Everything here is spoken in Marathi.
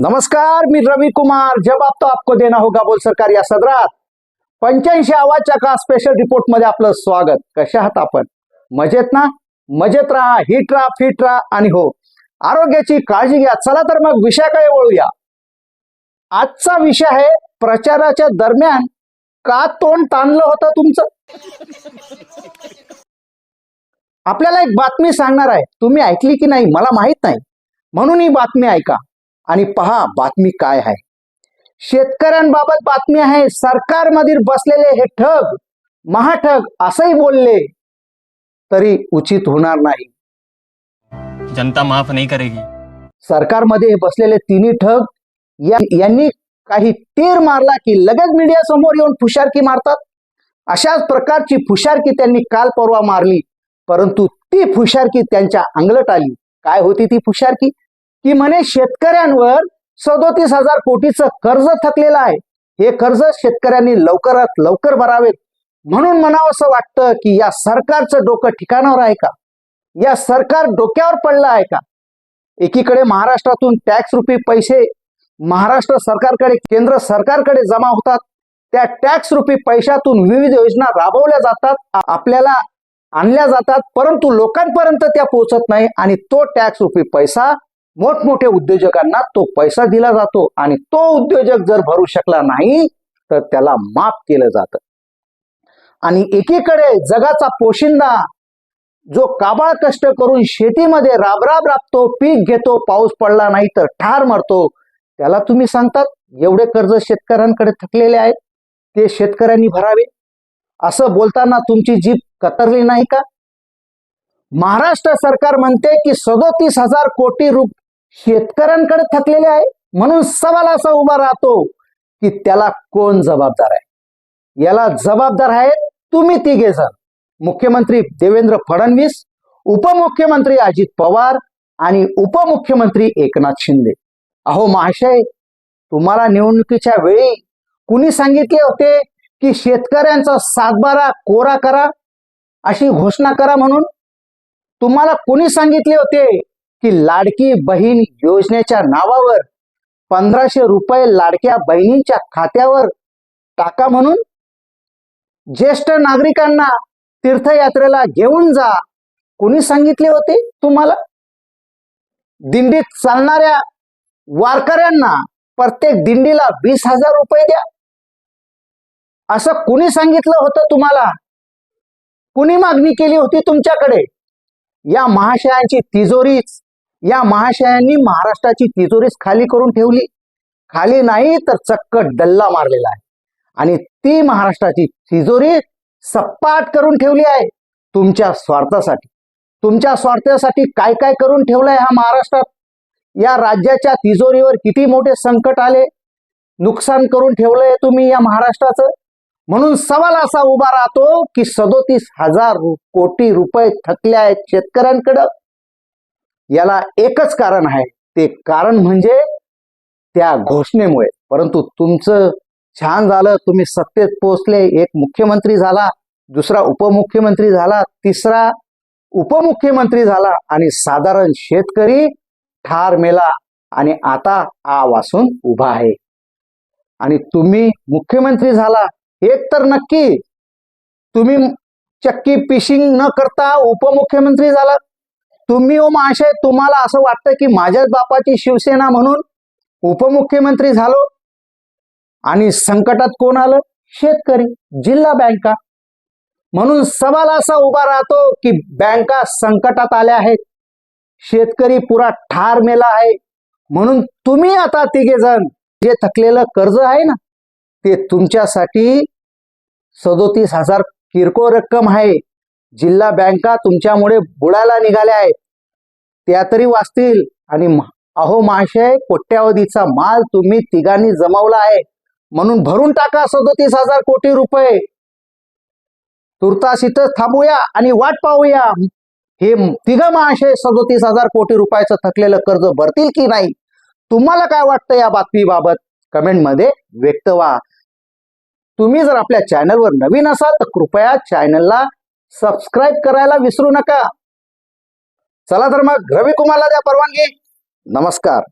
नमस्कार मी रवी कुमार. जवाब तो आपको देना होगा बोल सरकार या सदरात. पंच्याऐंशी आवाजच्या का स्पेशल रिपोर्टमध्ये आपलं स्वागत. कशा आहात आपण? मजेत ना? मजेत राहा हिट राहा फिट राहा आणि हो. आरोग्याची काळजी घ्या. चला तर मग विषयाकडे वळूया. आजचा विषय आहे प्रचाराच्या दरम्यान का तोंड ताणलं होतं तुमचं? आपल्याला एक बातमी सांगणार आहे. तुम्ही ऐकली की नाही? मला माहीत नाही. म्हणून ही बातमी ऐका. आणि पहा बातमी काय आहे. शेतकऱ्यांबाबत बातमी आहे सरकारमध्ये बसलेले हे ठग महाठग असंही बोलले तरी उचित होणार नाही. जनता माफ नहीं करेगी. सरकारमध्ये बसलेले तिन्ही ठग या- यांनी काही तीर मारला की लगेच मीडिया समोर येऊन फुशारकी मारतात. अशाच प्रकारची फुशारकी त्यांनी काल परवा मारली परंतु ती फुशारकी त्यांच्या अंगलट आली. काय होती ती फुशारकी? की म्हणे शेतकऱ्यांवर सदोतीस हजार कोटीचं कर्ज थकलेलं आहे. हे कर्ज शेतकऱ्यांनी लवकरात लवकर भरावेत. म्हणून म्हणावं असं वाटतं की या सरकारचं डोकं ठिकाणावर आहे का? या सरकार डोक्यावर पडलं आहे का? एकीकडे महाराष्ट्रातून टॅक्स रुपी पैसे महाराष्ट्र सरकारकडे केंद्र सरकारकडे जमा होतात. त्या टॅक्स रुपी पैशातून विविध योजना राबवल्या जातात आपल्याला आणल्या जातात परंतु लोकांपर्यंत त्या पोहोचत नाही आणि तो टॅक्स रुपी पैसा मोठमोठ्या उद्योजकांना तो पैसा दिला जातो आणि तो उद्योजक जर भरू शकला नाही तर त्याला माफ केलं जातं. आणि एकीकडे जगाचा पोशिंदा जो काबाळ कष्ट करून शेतीमध्ये राबराब राबतो पीक घेतो पाऊस पडला नाही तर ठार मरतो त्याला तुम्ही सांगतात एवढे कर्ज शेतकऱ्यांकडे थकलेले आहेत ते शेतकऱ्यांनी भरावे? असं बोलताना तुमची जीभ कतरली नाही का? महाराष्ट्र सरकार म्हणते की सदोतीस हजार कोटी रुप शेतकऱ्यांकडे थकलेले आहे म्हणून सवाल असा उभा राहतो की त्याला कोण जबाबदार आहे? याला जबाबदार आहेत तुम्ही तिघे जण. मुख्यमंत्री देवेंद्र फडणवीस उपमुख्यमंत्री अजित पवार आणि उपमुख्यमंत्री एकनाथ शिंदे. अहो महाशय तुम्हाला निवडणुकीच्या वेळी कुणी सांगितले होते की शेतकऱ्यांचा सातबारा कोरा करा अशी घोषणा करा म्हणून? तुम्हाला कुणी सांगितले होते की लाडकी बहीण योजनेच्या नावावर पंधराशे रुपये लाडक्या बहिणींच्या खात्यावर टाका म्हणून ज्येष्ठ नागरिकांना तीर्थयात्रेला घेऊन जा. कोणी सांगितले होते तुम्हाला? दिंडीत चालणाऱ्या वारकऱ्यांना प्रत्येक दिंडीला वीस हजार रुपये द्या. असं कुणी सांगितलं होतं तुम्हाला? कुणी मागणी केली होती तुमच्याकडे? या महाशयांची तिजोरीच या महाशयांनी महाराष्ट्राची तिजोरीच खाली करून ठेवली. खाली नाही तर चक्क डल्ला मारलेला आहे. आणि ती महाराष्ट्राची तिजोरी सपाट करून ठेवली आहे तुमच्या स्वार्थासाठी. तुमच्या स्वार्थासाठी काय काय करून ठेवलंय हा महाराष्ट्रात? या राज्याच्या तिजोरीवर किती मोठे संकट आले? नुकसान करून ठेवलंय तुम्ही या महाराष्ट्राचं? म्हणून सवाल असा उभा राहतो की सदोतीस हजार कोटी रुपये थकले आहेत शेतकऱ्यांकडं. याला एकच कारण आहे. ते कारण म्हणजे त्या घोषणेमुळे. परंतु तुमचं छान झालं तुम्ही सत्तेत पोहोचले एक मुख्यमंत्री झाला दुसरा उपमुख्यमंत्री झाला तिसरा उपमुख्यमंत्री झाला आणि साधारण शेतकरी ठार मेला आणि आता आ वासून उभा आहे. आणि तुम्ही मुख्यमंत्री झाला एक तर नक्की तुम्ही चक्की पिशिंग न करता उपमुख्यमंत्री झाला. तुम्ही हो ओ महाशय तुम्हाला असं वाटतं की माझ्याच बापाची शिवसेना म्हणून उपमुख्यमंत्री झालो आणि संकटात कोण आलं? शेतकरी जिल्हा बँका. म्हणून सवाल असा उभा राहतो की बँका संकटात आल्या आहेत. शेतकरी पुरा ठार मेला आहे. म्हणून तुम्ही आता तिघे जण जे थकलेलं कर्ज आहे ना ते तुमच्यासाठी सदोतीस हजार किरकोळ रक्कम आहे. जिल्हा बँका तुमच्यामुळे बुडायला निघाल्या आहेत. त्या तरी वाचतील. आणि अहो महाशय कोट्यावधीचा माल तुम्ही तिघांनी जमवला आहे. म्हणून भरून टाका सदोतीस हजार कोटी रुपये. तुर्तास इथं थांबूया आणि वाट पाहूया. हे तिघ महाशय सदोतीस हजार कोटी रुपयाचं थकलेलं कर्ज भरतील की नाही? तुम्हाला काय वाटतं या बातमीबाबत? कमेंटमध्ये व्यक्त व्हा. तुम्ही जर आपल्या चॅनलवर नवीन असाल तर कृपया चॅनलला सबस्क्राईब करायला विसरू नका. चला तर मग रवी कुमारला द्या परवानगी. नमस्कार.